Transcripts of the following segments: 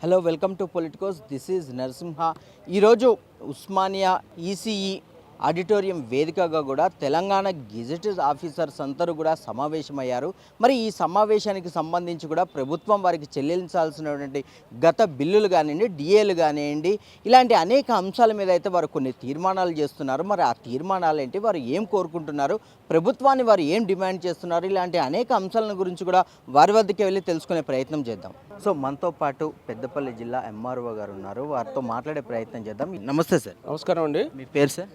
Hello welcome to Politicos this is Narasimha ఈరోజు Osmania ECE auditorium వేదికగా కూడా తెలంగాణ గెజెటెడ్ ఆఫీసర్స్ అందరూ కూడా సమావేశమయ్యారు. మరి ఈ సమావేశానికి సంబంధించి కూడా ప్రభుత్వం వారికి చెల్లించాల్సినటువంటి గత బిల్లులు కానివ్వండి డిఏలు కానివ్వండి ఇలాంటి అనేక అంశాల మీద అయితే వారు కొన్ని తీర్మానాలు చేస్తున్నారు. మరి ఆ తీర్మానాలు ఏంటి? వారు ఏం కోరుకుంటున్నారు? ప్రభుత్వాన్ని వారు ఏం డిమాండ్ చేస్తున్నారు? ఇలాంటి అనేక అంశాలను గురించి కూడా వారి వద్దకే వెళ్ళి తెలుసుకునే ప్రయత్నం చేద్దాం. సో మనతో పాటు పెద్దపల్లి జిల్లా ఎంఆర్ఓ గారు ఉన్నారు. వారితో మాట్లాడే ప్రయత్నం చేద్దాం. నమస్తే సార్. నమస్కారం అండి. మీ పేరు సార్?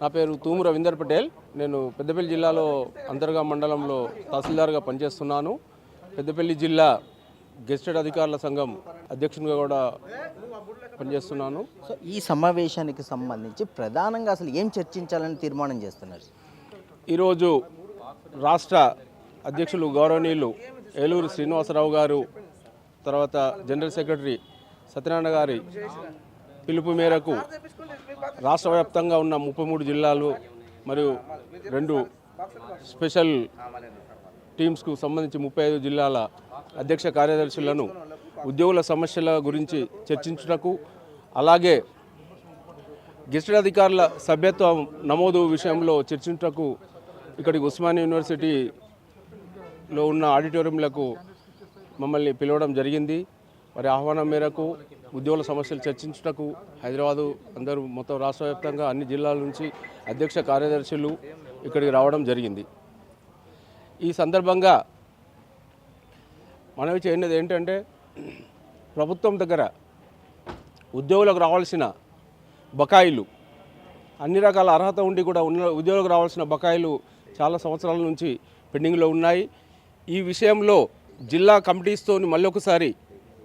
నా పేరు తూము రవీందర్ పటేల్. నేను పెద్దపల్లి జిల్లాలో అంతర్గా మండలంలో తహసీల్దార్గా పనిచేస్తున్నాను. పెద్దపల్లి జిల్లా గెస్టెడ్ అధికారుల సంఘం అధ్యక్షునిగా కూడా పనిచేస్తున్నాను. సో ఈ సమావేశానికి సంబంధించి ప్రధానంగా అసలు ఏం చర్చించాలని తీర్మానం చేస్తున్నారు? ఈరోజు రాష్ట్ర అధ్యక్షులు గౌరవనీయులు ఏలూరు శ్రీనివాసరావు గారు తర్వాత జనరల్ సెక్రటరీ సత్యనారాయణ గారి పిలుపు మేరకు రాష్ట్ర వ్యాప్తంగా ఉన్న ముప్పై మూడు జిల్లాలు మరియు రెండు స్పెషల్ టీమ్స్కు సంబంధించి ముప్పై ఐదు జిల్లాల అధ్యక్ష కార్యదర్శులను ఉద్యోగుల సమస్యల గురించి చర్చించుటకు అలాగే గెస్టెడ్ అధికారుల సభ్యత్వం నమోదు విషయంలో చర్చించుటకు ఇక్కడికి ఉస్మానియా యూనివర్సిటీలో ఉన్న ఆడిటోరియంలకు మమ్మల్ని పిలవడం జరిగింది. మరి ఆహ్వానం మేరకు ఉద్యోగుల సమస్యలు చర్చించుటకు హైదరాబాదు అందరూ మొత్తం రాష్ట్ర వ్యాప్తంగా అన్ని జిల్లాల నుంచి అధ్యక్ష కార్యదర్శులు ఇక్కడికి రావడం జరిగింది. ఈ సందర్భంగా మనవి చేయనిది ఏంటంటే ప్రభుత్వం దగ్గర ఉద్యోగులకు రావాల్సిన బకాయిలు అన్ని రకాల అర్హత ఉండి కూడా ఉన్న ఉద్యోగులకు రావాల్సిన బకాయిలు చాలా సంవత్సరాల నుంచి పెండింగ్లో ఉన్నాయి. ఈ విషయంలో జిల్లా కమిటీస్తో మళ్ళీ ఒకసారి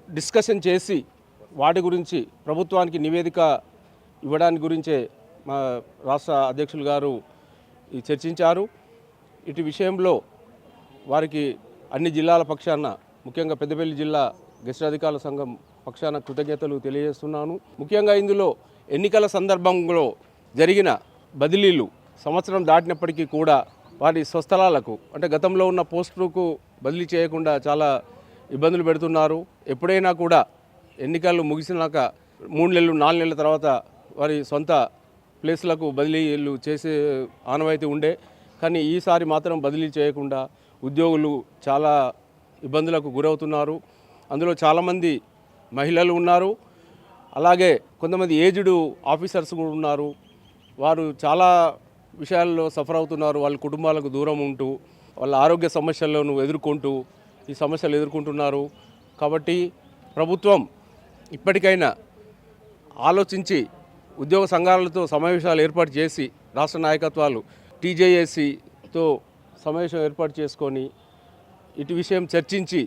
డిస్కషన్ చేసి వాటి గురించి ప్రభుత్వానికి నివేదిక ఇవ్వడానికి గురించే మా రాష్ట్ర అధ్యక్షులు గారు చర్చించారు. ఇటు విషయంలో వారికి అన్ని జిల్లాల పక్షాన ముఖ్యంగా పెద్దపల్లి జిల్లా గెస్ట్ అధికారుల సంఘం పక్షాన కృతజ్ఞతలు తెలియజేస్తున్నాను. ముఖ్యంగా ఇందులో ఎన్నికల సందర్భంలో జరిగిన బదిలీలు సంవత్సరం దాటినప్పటికీ కూడా వారి స్వస్థలాలకు అంటే గతంలో ఉన్న పోస్టులకు బదిలీ చేయకుండా చాలా ఇబ్బందులు పెడుతున్నారు. ఎప్పుడైనా కూడా ఎన్నికలు ముగిసినాక మూడు నెలలు నాలుగు నెలల తర్వాత వారి సొంత ప్లేస్లకు బదిలీలు చేసే ఆనవాయితీ ఉండే. కానీ ఈసారి మాత్రం బదిలీ చేయకుండా ఉద్యోగులు చాలా ఇబ్బందులకు గురవుతున్నారు. అందులో చాలామంది మహిళలు ఉన్నారు. అలాగే కొంతమంది ఏజ్డ్ ఆఫీసర్స్ కూడా ఉన్నారు. వారు చాలా విషయాల్లో సఫర్ అవుతున్నారు. వాళ్ళ కుటుంబాలకు దూరం ఉంటూ వాళ్ళ ఆరోగ్య సమస్యలను ఎదుర్కొంటూ ఈ సమస్యలు ఎదుర్కొంటున్నారు. కాబట్టి ప్రభుత్వం ఇప్పటికైనా ఆలోచించి ఉద్యోగ సంఘాలతో సమావేశాలు ఏర్పాటు చేసి రాష్ట్ర నాయకత్వాలు టీజేఏసీతో సమావేశం ఏర్పాటు చేసుకొని ఇటు విషయం చర్చించి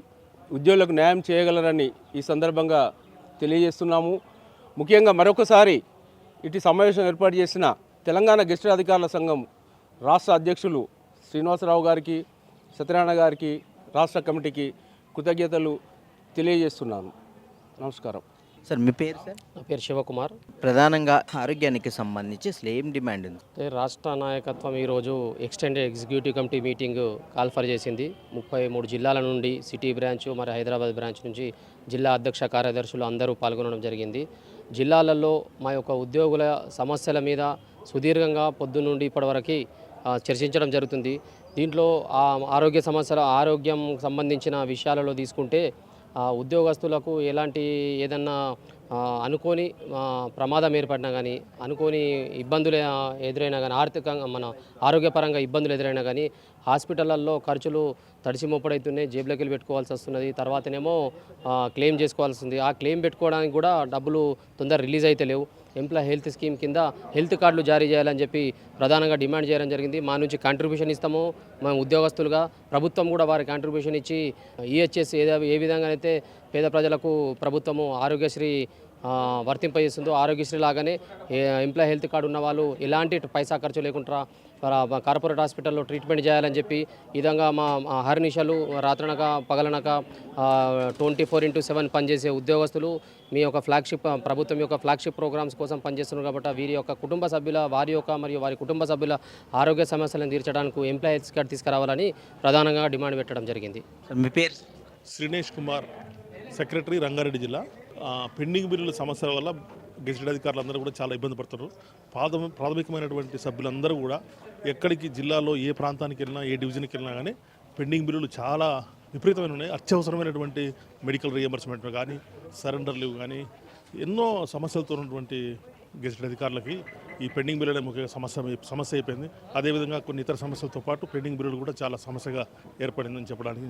ఉద్యోగులకు న్యాయం చేయగలరని ఈ సందర్భంగా తెలియజేస్తున్నాము. ముఖ్యంగా మరొకసారి ఇటు సమావేశం ఏర్పాటు చేసిన తెలంగాణ గెస్ట్ అధికారుల సంఘం రాష్ట్ర అధ్యక్షులు శ్రీనివాసరావు గారికి సత్యనారాయణ గారికి రాష్ట్ర కమిటీకి కృతజ్ఞతలు తెలియజేస్తున్నాను. నమస్కారం. సార్ మీ పేరు సార్? నా పేరు శివకుమార్. ప్రధానంగా ఆరోగ్యానికి సంబంధించి అసలు ఏం డిమాండ్ ఉంది. అయితే రాష్ట్ర నాయకత్వం ఈరోజు extended executive committee meeting call for చేసింది. ముప్పై మూడు జిల్లాల నుండి సిటీ బ్రాంచ్ మరి హైదరాబాద్ బ్రాంచ్ నుంచి జిల్లా అధ్యక్ష కార్యదర్శులు అందరూ పాల్గొనడం జరిగింది. జిల్లాలలో మా యొక్క ఉద్యోగుల సమస్యల మీద సుదీర్ఘంగా పొద్దున్నుండి ఇప్పటివరకు చర్చించడం జరుగుతుంది. దీంట్లో ఆరోగ్య సమస్యల ఆరోగ్యం సంబంధించిన విషయాలలో తీసుకుంటే ఉద్యోగస్తులకు ఎలాంటి ఏదన్నా అనుకోని ప్రమాదం ఏర్పడినా కానీ అనుకోని ఇబ్బందులు ఎదురైనా కానీ ఆర్థికంగా మన ఆరోగ్యపరంగా ఇబ్బందులు ఎదురైనా కానీ హాస్పిటళ్ళల్లో ఖర్చులు తడిసి మొప్పడవుతున్నాయి జేబులోకి వెళ్ళి పెట్టుకోవాల్సి వస్తున్నది. తర్వాతనేమో క్లెయిమ్ చేసుకోవాల్సి ఉంది. ఆ క్లెయిమ్ పెట్టుకోవడానికి కూడా డబ్బులు తొందర రిలీజ్ అయితే లేవు. ఎంప్లాయ్ హెల్త్ స్కీమ్ కింద హెల్త్ కార్డులు జారీ చేయాలని చెప్పి ప్రధానంగా డిమాండ్ చేయడం జరిగింది. మా నుంచి కాంట్రిబ్యూషన్ ఇస్తాము. మేము ఉద్యోగస్తులుగా ప్రభుత్వం కూడా వారి కాంట్రిబ్యూషన్ ఇచ్చి ఈహెచ్ఎస్ ఏ ఏ విధంగా అయితే పేద ప్రజలకు ప్రభుత్వము ఆరోగ్యశ్రీ వర్తింపజేస్తుందో ఆరోగ్యశ్రీ లాగానే ఎంప్లాయ్ హెల్త్ కార్డు ఉన్న వాళ్ళు ఎలాంటి పైసా ఖర్చు లేకుండా కార్పొరేట్ హాస్పిటల్లో ట్రీట్మెంట్ చేయాలని చెప్పి ఈ విధంగా మా హరినిషలు రాత్రనక పగలనక ట్వంటీ ఫోర్ ఇంటూ సెవెన్ పనిచేసే ఉద్యోగస్తులు మీ యొక్క ఫ్లాగ్షిప్ ప్రభుత్వం యొక్క ఫ్లాగ్షిప్ ప్రోగ్రామ్స్ కోసం పనిచేస్తున్నారు కాబట్టి వీరి యొక్క కుటుంబ సభ్యుల వారి యొక్క మరియు వారి కుటుంబ సభ్యుల ఆరోగ్య సమస్యలను తీర్చడానికి ఎంప్లాయ్ హెల్త్ కార్డు తీసుకురావాలని ప్రధానంగా డిమాండ్ పెట్టడం జరిగింది. సార్ మీ పేరు? శ్రీనేష్ కుమార్ సెక్రటరీ రంగారెడ్డి జిల్లా. పెండింగ్ బిల్లుల సమస్యల వల్ల గెజిటెడ్ అధికారులందరూ కూడా చాలా ఇబ్బంది పడుతున్నారు. ప్రాథమ ప్రాథమికమైనటువంటి సభ్యులందరూ కూడా ఎక్కడికి జిల్లాలో ఏ ప్రాంతానికి వెళ్ళినా ఏ డివిజన్కి వెళ్ళినా కానీ పెండింగ్ బిల్లులు చాలా విపరీతమైన ఉన్నాయి. అత్యవసరమైనటువంటి మెడికల్ రియంబర్స్మెంట్ కానీ సరెండర్ లీవ్ కానీ ఎన్నో సమస్యలతో ఉన్నటువంటి గెజిటెడ్ అధికారులకి ఈ పెండింగ్ బిల్లు అనే ముఖ్యంగా సమస్య సమస్య అయిపోయింది. అదేవిధంగా కొన్ని ఇతర సమస్యలతో పాటు పెండింగ్ బిల్లులు కూడా చాలా సమస్యగా ఏర్పడిందని చెప్పడానికి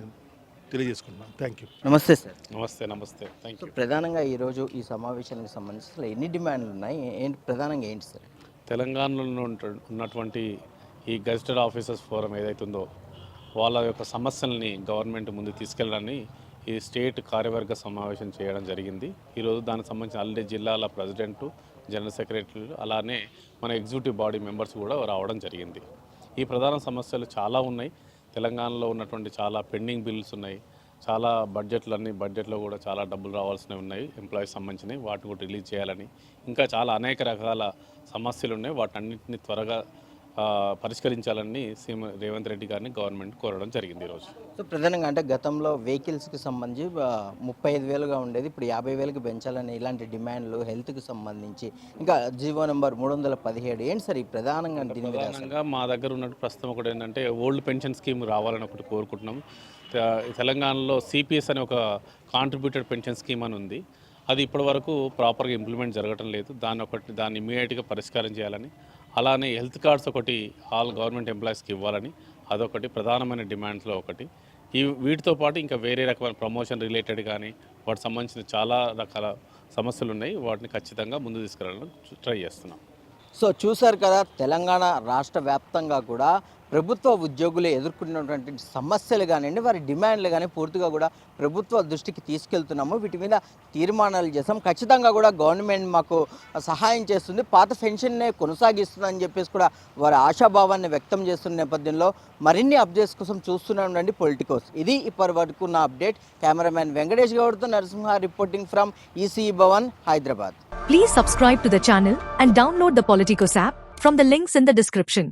తెలియజేసుకుంటున్నాను. థ్యాంక్ యూ నమస్తే సార్. నమస్తే నమస్తే. థ్యాంక్ సో ప్రధానంగా ఈరోజు ఈ సమావేశానికి సంబంధించి అసలు ఎన్ని డిమాండ్లు ఉన్నాయి? ఏంటి ప్రధానంగా ఏంటి సార్? తెలంగాణలో ఉంట- ఉన్నటువంటి ఈ గెజిటెడ్ ఆఫీసర్స్ ఫోరం ఏదైతుందో వాళ్ళ యొక్క సమస్యల్ని గవర్నమెంట్ ముందు తీసుకెళ్ళడాన్ని ఈ స్టేట్ కార్యవర్గ సమావేశం చేయడం జరిగింది. ఈరోజు దానికి సంబంధించిన అన్ని జిల్లాల ప్రెసిడెంట్ జనరల్ సెక్రటరీలు అలానే మన ఎగ్జిక్యూటివ్ బాడీ మెంబర్స్ కూడా రావడం జరిగింది. ఈ ప్రధాన సమస్యలు చాలా ఉన్నాయి. తెలంగాణలో ఉన్నటువంటి చాలా పెండింగ్ బిల్స్ ఉన్నాయి. చాలా బడ్జెట్లు అన్ని బడ్జెట్లో కూడా చాలా డబ్బులు రావాల్సినవి ఉన్నాయి ఎంప్లాయీస్ సంబంధించినవి వాటిని కూడా రిలీజ్ చేయాలని. ఇంకా చాలా అనేక రకాల సమస్యలు ఉన్నాయి. వాటన్నింటినీ త్వరగా పరిష్కరించాలని సీఎం రేవంత్ రెడ్డి గారిని గవర్నమెంట్ కోరడం జరిగింది ఈరోజు సో ప్రధానంగా అంటే గతంలో వెహికల్స్కి సంబంధించి ముప్పై ఐదు వేలుగా ఉండేది. ఇప్పుడు యాభై వేలకు పెంచాలని ఇలాంటి డిమాండ్లు హెల్త్కి సంబంధించి. ఇంకా జీవో నెంబర్ మూడు వందల పదిహేడు. ఏంటి సార్ ఈ ప్రధానంగా దీని? ప్రధానంగా మా దగ్గర ఉన్నట్టు ప్రస్తుతం ఒకటి ఏంటంటే ఓల్డ్ పెన్షన్ స్కీమ్ రావాలని ఒకటి కోరుకుంటున్నాం. తెలంగాణలో సిపిఎస్ అనే ఒక కాంట్రిబ్యూటెడ్ పెన్షన్ స్కీమ్ అని ఉంది. అది ఇప్పటివరకు ప్రాపర్గా ఇంప్లిమెంట్ జరగటం లేదు. దాన్ని ఒకటి దాన్ని ఇమీడియట్గా పరిష్కారం చేయాలని అలానే హెల్త్ కార్డ్స్ ఒకటి ఆల్ గవర్నమెంట్ ఎంప్లాయీస్కి ఇవ్వాలని అదొకటి ప్రధానమైన డిమాండ్స్లో ఒకటి. ఈ వీటితో పాటు ఇంకా వేరే రకమైన ప్రమోషన్ రిలేటెడ్ కానీ వాటికి సంబంధించిన చాలా రకాల సమస్యలు ఉన్నాయి వాటిని ఖచ్చితంగా ముందు తీసుకురావడానికి ట్రై చేస్తున్నాం. సో చూశారు కదా తెలంగాణ రాష్ట్ర వ్యాప్తంగా కూడా ప్రభుత్వ ఉద్యోగులు ఎదుర్కొన్నటువంటి సమస్యలు కానివ్వండి వారి డిమాండ్లు కానీ పూర్తిగా కూడా ప్రభుత్వ దృష్టికి తీసుకెళ్తున్నాము. వీటి మీద తీర్మానాలు చేస్తాం ఖచ్చితంగా కూడా గవర్నమెంట్ మాకు సహాయం చేస్తుంది. పాత పెన్షన్నే కొనసాగిస్తుందని చెప్పేసి కూడా వారి ఆశాభావాన్ని వ్యక్తం చేస్తున్న నేపథ్యంలో మరిన్ని అప్డేట్స్ కోసం చూస్తూనే ఉండండి పొలిటికోస్. ఇది ఇప్పటి వరకు నా update. Cameraman Venkatesh గౌడ్తో Narasimha reporting from ECE Bhavan Hyderabad. Please subscribe to the channel and download the Politicos app from the links in the description